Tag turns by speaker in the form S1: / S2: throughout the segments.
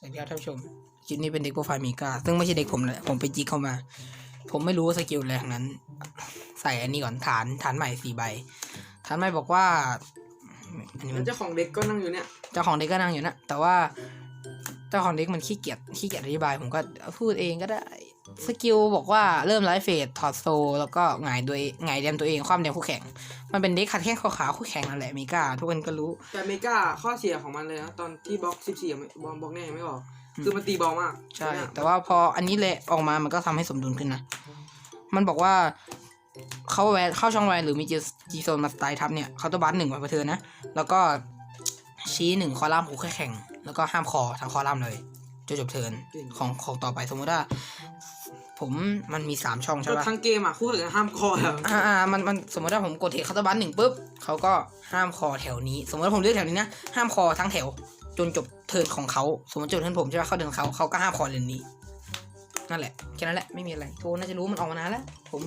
S1: สวัสดีครับท่านผู้ชมคลิปนี้เป็นเด็กโปรไฟล์มีกาซึ่งไม่ใช่เด็กผมแหละผมไปจิกเข้ามา ผมไม่รู้สกิลอะไรทั้งนั้น ใส่อันนี้ก่อนฐานฐานใหม่สี่ใบฐานใหม่บอกว่าอันนี้
S2: แล้
S1: มั
S2: วนเจ้าของเด็กก็นั่งอยู่เนี่ย
S1: เจ้าของเด็กก็นั่งอยู่นะแต่ว่าเจ้าของเด็กมันขี้เกียจขี้เกียจอธิบาย ผมก็พูดเองก็ได้ สกิลบอกว่าเริ่มไลฟ์เฟสถอดโซ แล้วก็หงายตัวเองหงายเดมตัวเองคว่ำเดมคู่แข่ง มันเป็นเด็กขัดแข้งขาขาคู่แข่งนั่นแหละมีกาทุกคนก็รู้
S2: แต่เมกาข้อเสียของมันเลยนะ ตอนที่บล็อก14ยังไม่บอลบล็อกเนี่ยยังไม่ออก
S1: อืม
S2: คือมันตีบอลมาก
S1: ใช่
S2: ไหม
S1: แต่ว่าพออันนี้เลยออกมามันก็ทำให้สมดุลขึ้นนะ มันบอกว่าเข้าแวนเข้าช่องแวนหรือมีจีจีโซนมาสไตล์ทับเนี่ยเขาต้องบัสหนึ่งไว้ประเทินนะ แล้วก็ชี้หนึ่งคอลัมน์คู่แข่ง แล้วก็ห้ามคอทั้งคอลัมน์เลยจนจบเทิร์นของของต่อไปสมมติว่า ผมมันมีสามช่องใช่
S2: ก็
S1: ปะ
S2: ทั้งเกมอะคู่แข่งห้ามคอแล้ว
S1: อ่าอ่ามันมันสมมติว่าผมกดเทคเคาน์เตอร์บัสหนึ่งปุ๊บเขาก็ห้ามคอแถวนี้ สมมติว่าผมเลือกแถวนี้นะห้ามคอทั้งแถว จนจบเทิร์นของเขาสมมติจบเทิร์นผมใช่ปะเขาเดินเขาเขาก็ห้ามคอเลนนี้ นั่นแหละแค่นั้นแหละไม่มีอะไรโทน่าจะรู้มันออกมานานแล้ว ผม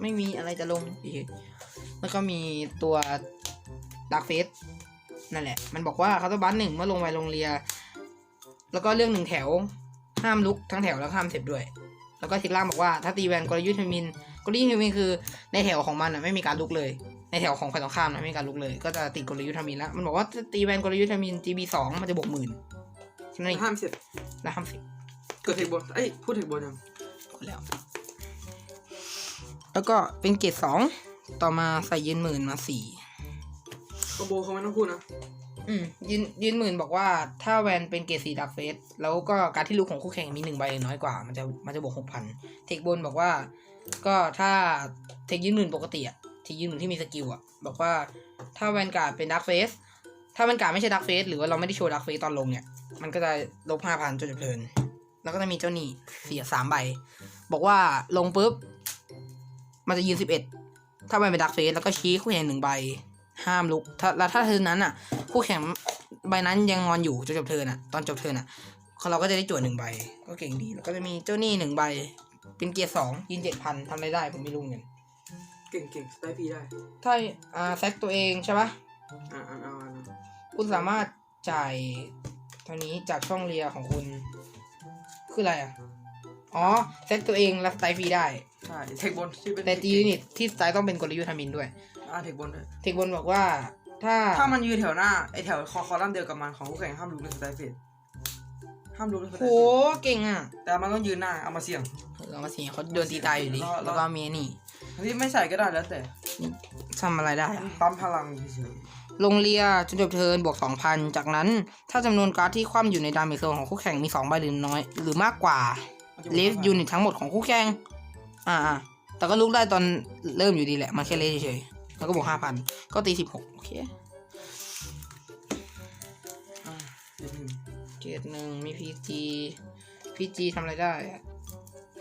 S1: ไม่มีอะไรจะลงอีกแล้วก็มีตัวดักเฟสนั่นแหละ มันบอกว่าเขาต้องบัสหนึ่งเมื่อลงไปลงเรีย แล้วก็เรื่องหนึ่งแถวห้ามลุกทั้งแถวแล้วห้ามเสร็จด้วย แล้วก็ทิกล่างบอกว่าถ้าตีแวนกลยุทธ์เทมินกลยุทธ์เทมินคือในแถวของมันอะไม่มีการลุกเลย ในแถวของฝ่ายตรงข้ามนะไม่มีการลุกเลย ก็จะติดกลยุทธ์เทมินแล้วมันบอกว่าตีแวนกลยุทธ์เทมิน GB สองมันจะบวกหมื่นใช่ไหม
S2: ห้ามเสร็จ
S1: แล้วห้ามสิบ
S2: เกิดเทคบอลเอ้ยพูดเทคบอลยัง
S1: กดแล้ว แล้วก็เป็นเกรดสองต่อมาใส่เยืนหมื่นมาสี่
S2: คอมโบเขาไม่ต้องพูดนะ
S1: อืมยืนยืนหมื่นบอกว่าถ้าแวนเป็นเกรดสีดักเฟส แล้วก็การที่ลุกของคู่แข่งมีหนึ่งใบน้อยกว่า มันจะมันจะบวกหกพันเทคบนบอกว่า ก็ถ้าเทคยืนหมื่นปกติอะเทคยืนหมื่นที่มีสกิลอะบอกว่าถ้าแวนการ์ดเป็นดักเฟส ถ้าแวนการ์ดไม่ใช่ดักเฟส หรือว่าเราไม่ได้โชว์ดักเฟสตอนลงเนี่ย มันก็จะลบห้าพันจนจบเทิน แล้วก็จะมีเจ้าหนี้เสียสามใบ บอกว่าลงปุ๊บ มันจะยืนสิบเอ็ดถ้าแวนเป็นดักเฟสแล้วก็ชี้คู่แข่งหนึ่งใบห้ามลุกถ้าแล้วถ้าเทิร์นนั้นอะ คู่แข่งใบนั้นยังนอนอยู่จนจบเทิร์นอะตอนจบเทิร์นอะเราก็จะได้จวดหนึ่งใบ ก็เก่งดี แล้วก็จะมีเจ้าหนี้หนึ่งใบ เป็นเกียร์สองยินเจ็ดพันทำอะไรได้ผมไม่รู้เงิน
S2: เก่งเก่งสไตล์พีได้
S1: ถ้าอ่าแซกตัวเองใช่ปะ
S2: อ่าอ่าอ่าอ่า
S1: คุณสามารถจ่ายเท่านี้จากช่องเรียของคุณ คืออะไรอะ อ๋อแซกตัวเองแล้วสไตล์ฟรีได้
S2: ใช่เทคบอลที่เป็น
S1: แต่ตียูนิตที่สไตล์ต้องเป็นกลยุทธ์ทามินด้วย
S2: อ่าเทคบอลด้วย
S1: เทคบนบอกว่า ถ้า
S2: ถ้ามันยืนแถวหน้าไอแถวคอคอลัมน์เดียวกับมันของคู่แข่งห้ามลุกในสไตล์เฟสห้ามลุกในสไต
S1: โห
S2: ล์เฟส
S1: เก่งอะ
S2: แต่มันต้องยืนหน้าเอามาเสี่ยง
S1: เรามาสิเขาโดนตีตายอยู่ดี
S2: แล้วแล้ว
S1: แล้วก็มีไอ้นี่
S2: ที่ไม่ใส่ก็ได้แล้วแต่
S1: ทำอะไรได้อะ
S2: ปั๊มพลังเฉย
S1: ลงเรียจนจบเทิร์นบวก 2,000 จากนั้น ถ้าจำนวนการ์ดที่คว่ำอยู่ในดาเมจโซนของคู่แข่งมี 2 ใบหรือน้อย หรือมากกว่า
S2: ๆ
S1: เลฟยูนิตทั้งหมดของคู่แข่ง อ่าอ่าแต่ก็ลุกได้ตอนเริ่มอยู่ดีแหละ มันแค่เลฟเฉยๆ แล้วก็บวก5,000ก็ตี16โอเค
S2: อ่าเดี๋ยวหนึ่ง
S1: เกรดหนึ่งมี PG PG ทำอะไรได้อะ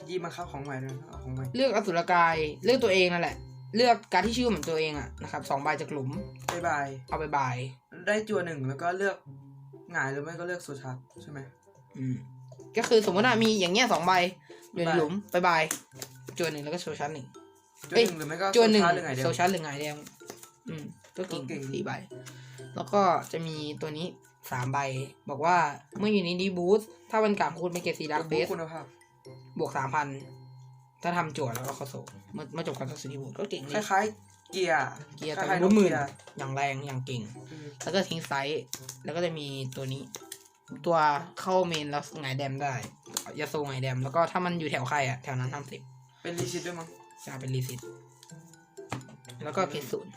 S2: ยี่มาเข้าของใหม่ด้วยนะเอาของใหม่
S1: เลือกอสุรกายเลือกตัวเองนั่นแหละ เลือกการดที่ชื่อเหมือนตัวเองอะนะครับสองใบจากหลุม
S2: บายบาย
S1: เอาไปบาย
S2: ได้จัวหนึ่งแล้วก็เลือกหงายหรือไม่ก็เลือกสุชาร์ใช่ไหม
S1: อืมก็คือสมมติว่ามีอย่างเงี้ยสองใบอยู่ใน
S2: ใบ
S1: หลุมบายบายจวนหนึ่งแล้วก็โซชันหนึ่ง
S2: จัว
S1: เอ้ย
S2: หนึ่งหรือไม่ก็
S1: จวนหนึ่ง
S2: โซชาร์หรือไงเดีย
S1: โซ
S2: ว
S1: ชันหรือไงแดงอืมก็เก่ง
S2: ก็เก่ง
S1: สี่ใบ แล้วก็จะมีตัวนี้สามใบ บอกว่าเมื่ออยู่ในดีบูสถ้าวันกลับคุณเป็นเกรดสีดักเบส
S2: คุณภาพ
S1: บวกสามพันถ้าทำจวดแล้วก็เข้าโซเมื่อเมื่อจบการตัดสินดีบูสก็เก่ง
S2: ค
S1: ดี
S2: ล้ายๆเกียร์
S1: เกียร์
S2: ค
S1: แต่
S2: ล้ายๆ
S1: รุ่นหมื่น
S2: เกียร์
S1: อย่างแรงอย่างเก่ง
S2: อืม
S1: แล้วก็ทิ้งไซส์แล้วก็จะมีตัวนี้ ตัวเข้าเมนแล้วหงายแดมได้ยาโซหงายแดมแล้วก็ถ้ามันอยู่แถวใครอะแถวนั้นทำสิบ
S2: เป็นรีชิตด้วยมั้ง
S1: จะเป็นรีซิตแล้วก็เกรดศูนย์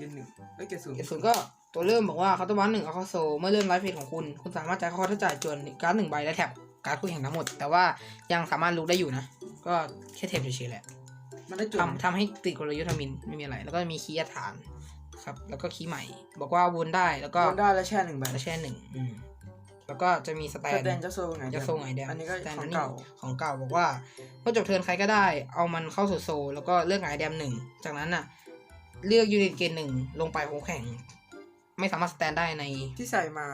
S2: ยืนหนึ่งเอ้ยเกียร์ศูนย์
S1: เกรดศูนย์ก็ตัวเริ่มบอกว่าเขาต้องวัดหนึ่งเอาเข้าโซเมื่อเริ่มไลฟ์เพจของคุณ คุณสามารถจ่ายค่าถ้าจ่ายจวนการ์ดหนึ่งใบและแท็บการ์ดคู่แข่งทั้งหมด แต่ว่ายังสามารถลุกได้อยู่นะ ก็แค่เทปเฉยๆแหละ
S2: มันได้จัว
S1: ทำทำให้ติดกลยุทธ์ทามินไม่มีอะไร แล้วก็มีคีย์ฐานครับ แล้วก็คีย์ใหม่ บอกว่าวนได้แล้วก็
S2: โดนได้แล้วแช่หนึ่งใบ
S1: แล้วแช่หนึ่งอืม แล้วก็จะมีสแต
S2: ส
S1: น
S2: แตนจะโซ่ไง
S1: จะโซไงเดียว
S2: อันนี้ก็
S1: สแตน
S2: ขอ
S1: อั
S2: ง
S1: นนี้
S2: เก่า
S1: ของเก่าบอกว่าเมื่อจบเทิร์นใครก็ได้ เอามันเข้าสู่โซ แล้วก็เลือกไงแดมหนึ่งจากนั้นน่ะ เลือกยูนิตเกณฑ์หนึ่งลงไปคู่แข่ง ไม่สามารถสแตนได้ใน
S2: ที่ใส่มา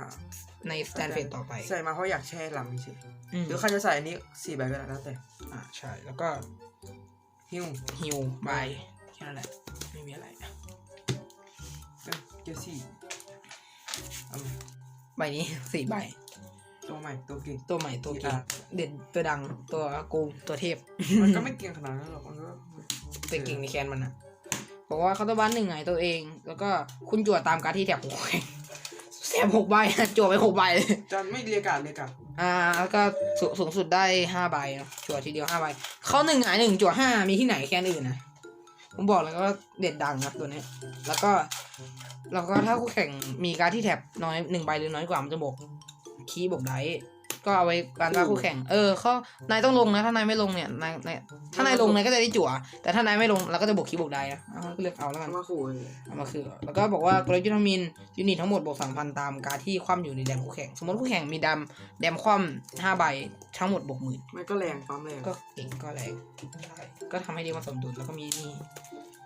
S1: ในสแตนเฟสต่อไป
S2: ใส่มาเพราะอยากแช่หลังเฉย
S1: อืม
S2: หรือใครจะใส่อันนี้สี่ใบก็ได้แล้วแต่
S1: อ่าใช่แล้วก็
S2: ฮิว
S1: ฮิวบายแค่นั้นแหละไม่มีอะไร
S2: เอ้ยเกียร์สี่เอามา
S1: ใบนี้สี่ใบ
S2: จ ตัวใหม่ตัวเก่ง
S1: ตัวใหม่ตัวเก่ง
S2: GR
S1: เด่นตัวดังตัวโกงตัวเทพ
S2: มันก็ไม่เก่งขนาดนั้นหรอกมันก็
S1: แต่เก่งในแคนมันอะบอกว่าเขาน์เตอร์บ้านหนึ่งไงตัวเอง แล้วก็คุณจั่วตามการดที่แถบหัวแข่งแสบหกใบอะจั่วไปหกใบเลย
S2: จะไม่เรียกการเรียกการ
S1: อ่าแล้วก็สูสูงสุดได้ห้าใบเนอะจั่วทีเดียวห้าใบเขาหนึ่งหงายหนึ่งจั่วห้ามีที่ไหนแคนอื่นนะผมบอกเลยว่าเด็ดดังครับตัวเนี้ยแล้วก็ แล้วก็ถ้าคู่แข่งมีการดที่แถบน้อยหนึ่งใบหรือน้อยกว่ามันจะบวก คีย์บวกไดส์ก็เอาไว้การว่าคู่แข่ง เออเขานายต้องลงนะ ถ้านายไม่ลงเนี่ย นายนายถ้านายลงนายก็จะได้จั่ว แต่ถ้านายไม่ลงเราก็จะบวกคีย์บวกไดส์นะเอาก็เลือกเอาแล้วกัน
S2: เอามาขู่เลย
S1: เอามาคือ แล้วก็บอกว่ากลยุทธ์มินยูนิตทั้งหมดบวกสามพันตามการที่คว่ำอยู่ในแดมคู่แข่ง สมมติคู่แข่งมีดำแดมคว่ำห้าใบทั้งหมดบวกหมื่น
S2: ไม่ก็แรงปั๊มแรง
S1: ก็เก่งก็แรงใช่ก็ทำให้ดีมันสมดุลแล้วก็มีนี่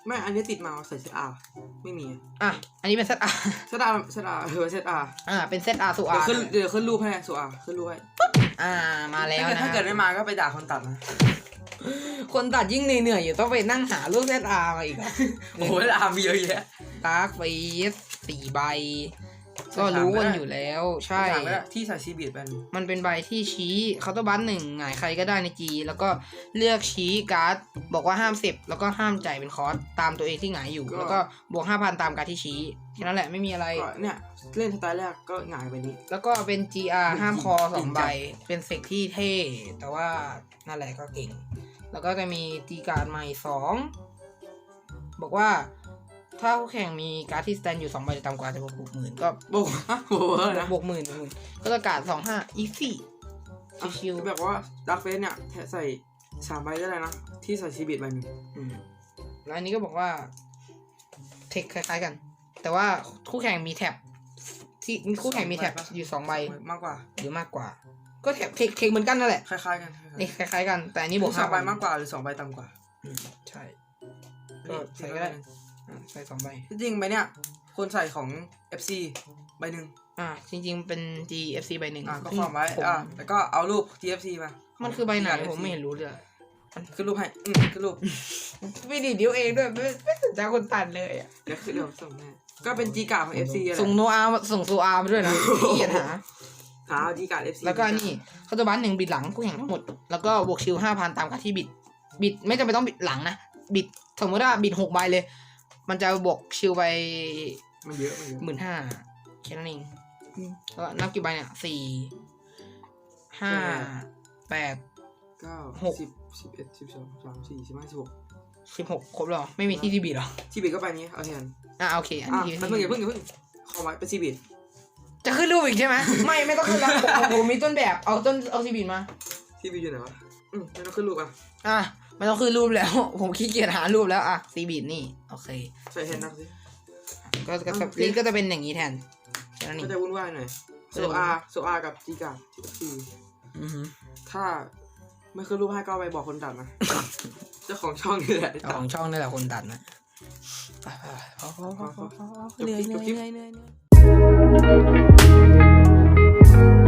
S2: ไม่อันนี้ติดมาใส่เซตอาร์ไม่มี
S1: อะอันนี้เป็นเซตอาร์
S2: เซตอาร์เซตอาร์เออเซตอาร์
S1: อ่าเป็นเซตอาร์สู
S2: เดี๋ย
S1: อาวร์
S2: ขึ้นเดี๋ยวขึ้นรูปให้สูอาร์ขึ้นรูปให้
S1: อ่ามาแล้ว
S2: ถ้าเกิด
S1: นะ
S2: ถ้าเกิดไม่มาก็ไปด่าคนตัดนะ
S1: คนตัดยิ่งเหนื่อยๆอยู่ต้องไปนั่งหารูปเซตอาร์มาอีกอะ
S2: โอ้ยอาร์มีเยอะแยะ
S1: ดาร์กไฟสสี่ใบ ก็รู้กันอยู่แล้ว ใช่
S2: ถามว่าที่ใส่ซีบีดเป็น
S1: มันเป็นใบที่ชี้เคาน์เตอร์บัสหนึ่งหงายใครก็ได้ในจีแล้วก็เลือกชี้การ์ดบอกว่าห้ามเสพแล้วก็ห้ามจ่ายเป็นคอร์สตามตัวเองที่หงายอยู่ แล้วก็บวกห้าพันตามการดที่ชี้แค่นั้นแหละไม่มีอะไร
S2: ก็เนี่ยเล่นสไตล์แรกก็หงายไปนี้
S1: แล้วก็เป็น GR ห้ามคอสอง
S2: จริงจัง
S1: ใบเป็นเสกที่เท่ แต่ว่านั่นแหละก็เก่ง แล้วก็จะมีตีการ์ดใหม่สองบอกว่า ถ้าคู่แข่งมีการ์ดที่สแตนอยู่สองใบหรือต่ำกว่าจะบวกบวกหมื่นก็
S2: โบกฮะโบกอะไรนะ
S1: บวกหมื่นบวกหมื่นก็จะการ์ดสองห้าอีซี่ชิว
S2: แบบว่าดักเฟสเนี่ยแทะใส่สามใบได้เลยนะ ที่ใส่ซีบีดใบหนึ่ง
S1: ๆอืมแล้วอันนี้ก็บอกว่า เทคคล้ายๆกัน แต่ว่าคู่แข่งมีแท็บที่คู่แข่งมีแท็บอยู่สองใบ
S2: มากกว่า
S1: หรือมากกว่า ก็แท็บเทคเทคเหมือนกันนั่นแหละ
S2: คล้ายๆกันคล้ายๆ
S1: นี่คล้ายๆกัน แต่อันนี้บวก
S2: สองใบ
S1: 5,000
S2: มากกว่าหรือสองใบต่ำกว่า
S1: อืมใช่ก็ใส่ก็ได้อะ ใส่สองใบ
S2: ที่จริงใบเนี่ย คนใส่ของ FC ใบหนึ่ง
S1: อ่าจริงๆเป็น GFC ใบหนึ่ง
S2: อะก็
S1: ซึ่ง
S2: ความไว้
S1: ผม
S2: อะแล้วก็เอารูป TFC มา
S1: มันคือใบไหน
S2: ที่
S1: ผมไม่เห็นรู้เลย
S2: ขึ้นรูปให้อืมขึ้นรูป
S1: ไม่ดีเดียวเองด้วยไม่ไม่สนใจคนตัดเลยอะ
S2: เดี๋ยวขึ้นเดี๋ยวส่งให้ก็เป็น G การ์ดของ FC อะไร
S1: ส่งโนอาร์ส่งโซอาร์มาด้วยนะขี้เกียจหา
S2: หา G การ์ด FC
S1: แล้วก็นี่เขาจะบันหนึ่งบิดหลังคู่แข่งทั้งหมด แล้วก็บวกชิลห้าพันตามกับที่บิด บิดไม่จำเป็นต้องบิดหลังนะบิดสมมติว่าบิดหกใบเลย มันจะบวกชิลไป
S2: มันเยอะมันเยอะ
S1: หมื่นห้าแค่นั้นเองแล้วก็นับกี่ใบเนี่ยสี่ห้าแปด
S2: เก้า
S1: หก
S2: สิบสิบเอ็ดสิบสองสามสี่สิบห้าสิบหก
S1: สิบหกครบแล้วเหรอ ไม่มีที่ที่บิดเหรอ
S2: ซีบีดก็ไปนี้เอาแทน
S1: อะโอเค อัน
S2: อะ
S1: นี้
S2: มันเพิ่งอย่าเพิ่งอย่าเพิ่งขอไว้เป็นซีบีด
S1: จะขึ้นรูปอีกใช่ไหม ไม่ไม่ต้องขึ้นแล้วผมผมมีต้นแบบเอาต้นเอาซีบิดมา
S2: ซีบีดอยู่ไหนวะอืมไม่ต้องขึ้นรูปอะ
S1: อะ ไม่ต้องขึ้นรูปแล้ว ผมขี้เกียจหารูปแล้วอะซีบิดนี่ โอเค
S2: ใส่แทนนักสิ
S1: ก็ก็
S2: อะโอเค
S1: ลิงก์ก็จะเป็นอย่างนี้แทนแค่นั้นเอ
S2: ก็
S1: ง
S2: จะวุ่นวายหน่อยโซอาโซอากับจีการ์ดซี
S1: อือฮึ
S2: ถ้าไม่ขึ้นรูปให้ก็เอาไปบอกคนตัดนะเจ้าของช่องนี่แหละที่
S1: เจ้า
S2: ตัด
S1: ของช่องนี่แหละคนตัดนะไปไปไปพอพอพอพอพอ
S2: จบ
S1: เหนื่อย
S2: คลิป
S1: เห
S2: จ
S1: นื่
S2: บ
S1: อย
S2: คลิป
S1: เหนื่อยเหนื่อย